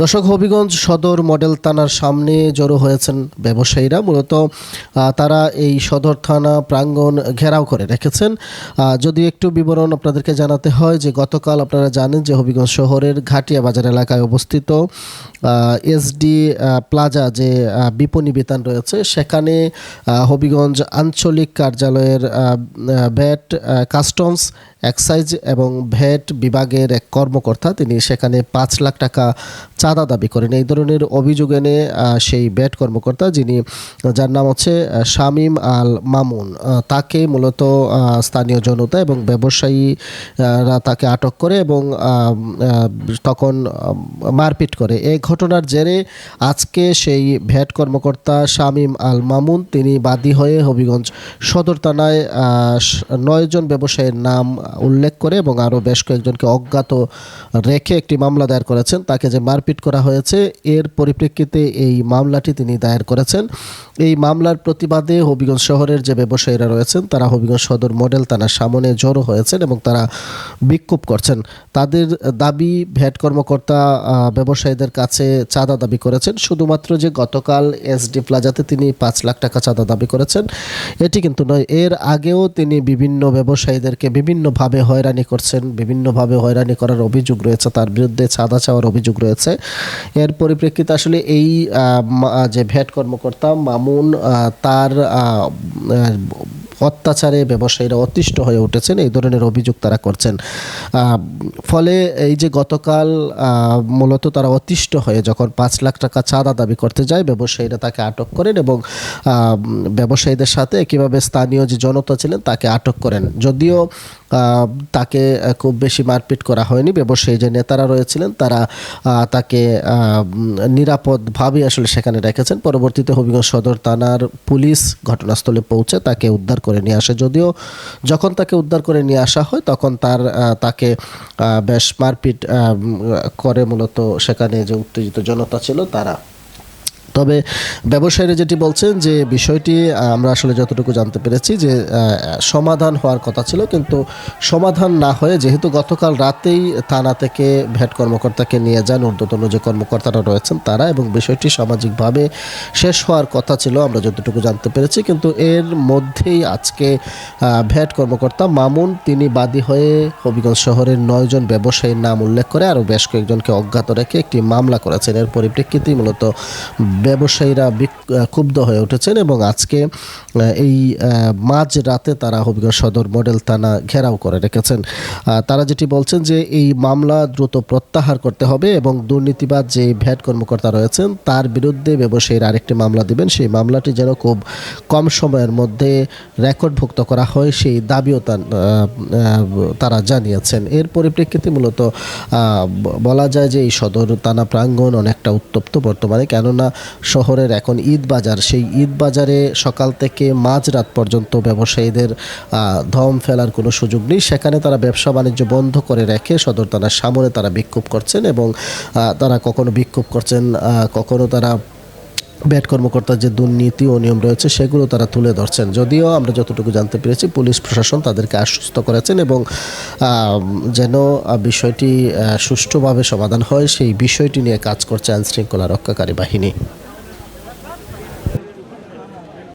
দর্শক, হবিগঞ্জ সদর মডেল থানার সামনে জড়ো হয়েছেন ব্যবসায়ীরা। মূলত তারা এই সদর থানা প্রাঙ্গণ ঘেরাও করে রেখেছেন। যদি একটু বিবরণ আপনাদেরকে জানাতে হয় যে, গতকাল আপনারা জানেন যে, হবিগঞ্জ শহরের ঘাটিয়া বাজার এলাকায় অবস্থিত এসডি প্লাজা যে বিপণী বিতান রয়েছে, সেখানে হবিগঞ্জ আঞ্চলিক কার্যালয়ের ভ্যাট কাস্টমস, এক্সাইজ এবং ভ্যাট বিভাগের এক কর্মকর্তা, তিনি সেখানে পাঁচ লাখ টাকা চাঁদা দাবি করেন। এই ধরনের অভিযোগ এনে সেই ভ্যাট কর্মকর্তা যিনি, যার নাম হচ্ছে শামীম আল মামুন তাকে মূলত স্থানীয় জনতা এবং ব্যবসায়ীরা তাকে আটক করে এবং তখন মারপিট করে। এই ঘটনার জেরে আজকে সেই ভ্যাট কর্মকর্তা শামীম আল মামুন, তিনি বাদী হয়ে হবিগঞ্জ সদর থানায় নয়জন ব্যবসায়ীর নাম উল্লেখ করে এবং আরও বেশ কয়েকজনকে অজ্ঞাত রেখে একটি মামলা দায়ের করেছেন। তাকে যে মারপিট করা হয়েছে। এর পরিপ্রেক্ষিতে এই মামলাটি তিনি দায়ের করেছেন। এই মামলার প্রতিবাদে হবিগঞ্জ শহরের যে ব্যবসায়ীরা রয়েছেন, তারা হবিগঞ্জ সদর মডেল থানার সামনে জড়ো হয়েছেন এবং তারা বিক্ষোভ করছেন। তাদের দাবি, ভ্যাট কর্মকর্তা ব্যবসায়ীদের কাছে চাঁদা দাবি করেছেন। শুধুমাত্র যে গতকাল এসডি প্লাজাতে তিনি পাঁচ লাখ টাকা চাঁদা দাবি করেছেন, এটি কিন্তু নয়। এর আগেও তিনি বিভিন্ন ব্যবসায়ীদেরকে বিভিন্নভাবে হয়রানি করছেন। বিভিন্নভাবে হয়রানি করার অভিযোগ রয়েছে। তার বিরুদ্ধে চাঁদা চাওয়ার অভিযোগ রয়েছে। এর পরিপ্রেক্ষিতে আসলে এই যে ভ্যাট কর্মকর্তা মামুন তার অত্যাচারে ব্যবসায়ীরা অতিষ্ঠ হয়ে উঠেছেন, এই ধরনের অভিযোগ তারা করছেন। ফলে এই যে গতকাল মূলত তারা অতিষ্ঠ হয়ে যখন পাঁচ লাখ টাকা চাঁদা দাবি করতে যায়, ব্যবসায়ীরা তাকে আটক করেন এবং ব্যবসায়ীদের সাথে কীভাবে স্থানীয় যে জনতা ছিলেন তাকে আটক করেন। যদিও তাকে খুব বেশি মারপিট করা হয়নি। ব্যবসায়ী যে নেতারা রয়েছিলেন, তারা তাকে নিরাপদভাবে আসলে সেখানে রেখেছেন। পরবর্তীতে হবিগঞ্জ সদর থানার পুলিশ ঘটনাস্থলে পৌঁছে তাকে উদ্ধার করে নিয়ে আসে। যদিও যখন তাকে উদ্ধার করে নিয়ে আসা হয়, তখন তার তাকে বেশ মারপিট করে মূলত সেখানে যে উত্তেজিত জনতা ছিল, তারা তবে ব্যবসায়ীরা যেটি বলছেন যে বিষয়টি আমরা আসলে যতটুকু জানতে পেরেছি যে সমাধান হওয়ার কথা ছিল, কিন্তু সমাধান না হয়ে যেহেতু গতকাল রাতেই থানা থেকে ভ্যাট কর্মকর্তাকে নিয়ে যান ঊর্ধ্বতন যে কর্মকর্তারা রয়েছেন তারা এবং বিষয়টি সামাজিকভাবে শেষ হওয়ার কথা ছিল, আমরা যতটুকু জানতে পেরেছি, কিন্তু এর মধ্যেই আজকে ভ্যাট কর্মকর্তা মামুন, তিনি বাদী হয়ে হবিগঞ্জ শহরের নয়জন ব্যবসায়ীর নাম উল্লেখ করে আরও বেশ কয়েকজনকে অজ্ঞাত রেখে একটি মামলা করেছেন। এর পরিপ্রেক্ষিতেই মূলত ব্যবসায়ীরা ক্ষুব্ধ হয়ে উঠেছেন এবং আজকে এই মাঝ রাতে তারা হবিগঞ্জ সদর মডেল থানা ঘেরাও করে রেখেছেন। তারা যেটি বলছেন যে এই মামলা দ্রুত প্রত্যাহার করতে হবে এবং দুর্নীতিবাদ যে ভ্যাট কর্মকর্তা রয়েছেন, তার বিরুদ্ধে ব্যবসায়ীর আরেকটি মামলা দিবেন। সেই মামলাটি যেন খুব কম সময়ের মধ্যে রেকর্ডভুক্ত করা হয় সেই দাবিও তারা জানিয়েছেন। এর পরিপ্রেক্ষিতে মূলত বলা যায় যে এই সদর থানা প্রাঙ্গণ অনেকটা উত্তপ্ত বর্তমানে, কেননা শহরের এখন ঈদ বাজার সেই ঈদ বাজারে সকাল থেকে মাঝরাত পর্যন্ত ব্যবসায়ীদের ধম ফেলার কোনো সুযোগ নেই। সেখানে তারা ব্যবসা বাণিজ্য বন্ধ করে রেখে সদর থানার সামনে তারা বিক্ষোভ করছেন এবং তারা কখনো বিক্ষোভ করছেন কখনো তারা ব্যাট কর্মকর্তার যে দুর্নীতি ও নিয়ম রয়েছে সেগুলো তারা তুলে ধরছেন। যদিও আমরা যতটুকু জানতে পেরেছি পুলিশ প্রশাসন তাদেরকে আশ্বস্ত করেছেন এবং যেন বিষয়টি সুষ্ঠুভাবে সমাধান হয়, সেই বিষয়টি নিয়ে কাজ করছে আইনশৃঙ্খলা রক্ষাকারী বাহিনী।